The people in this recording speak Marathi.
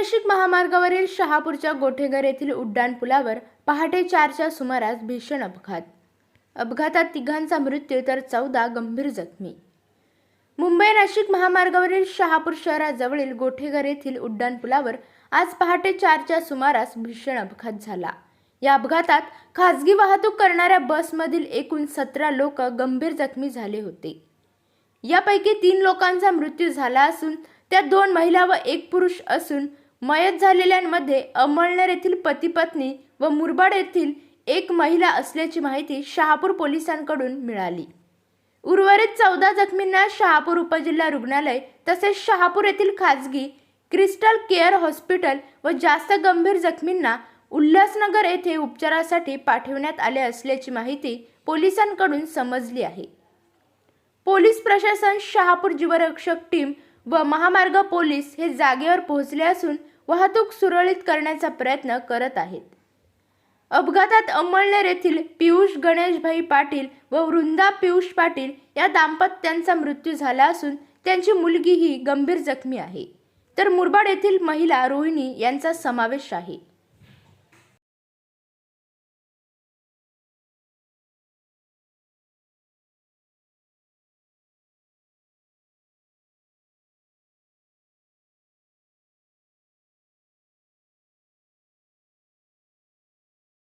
नाशिक महामार्गावरील शहापूरच्या गोठेघर येथील उड्डाणपुलावर पहाटे चारच्या सुमारास भीषण अपघात. अपघातात तिघांचा मृत्यू तर चौदा गंभीर जखमी. मुंबई नाशिक महामार्गावरील शहापूर शहराजवळील गोठेघर येथील उड्डाणपुलावर आज पहाटे चारच्या सुमारास भीषण अपघात झाला. या अपघातात खासगी वाहतूक करणाऱ्या बसमधील एकूण सतरा लोक गंभीर जखमी झाले होते. यापैकी तीन लोकांचा मृत्यू झाला असून त्यात दोन महिला व एक पुरुष असून मयत झालेल्यांमध्ये अमळनेर येथील पती पत्नी व मुरबाड येथील एक महिला असल्याची माहिती शहापूर पोलिसांकडून मिळाली. उर्वरित चौदा जखमींना शहापूर उपजिल्हा रुग्णालय तसेच शहापूर येथील खाजगी क्रिस्टल केअर हॉस्पिटल व जास्त गंभीर जखमींना उल्हासनगर येथे उपचारासाठी पाठवण्यात आले असल्याची माहिती पोलिसांकडून समजली आहे. पोलीस प्रशासन शहापूर जीवरक्षक टीम व महामार्ग पोलीस हे जागेवर पोहोचले असून वाहतूक सुरळीत करण्याचा प्रयत्न करत आहेत. अपघातात अंमळनेर येथील पियुष गणेशभाई पाटील व वृंदा पियुष पाटील या दाम्पत्यांचा मृत्यू झाला असून त्यांची मुलगीही गंभीर जखमी आहे. तर मुरबाड येथील महिला रोहिणी यांचा समावेश आहे.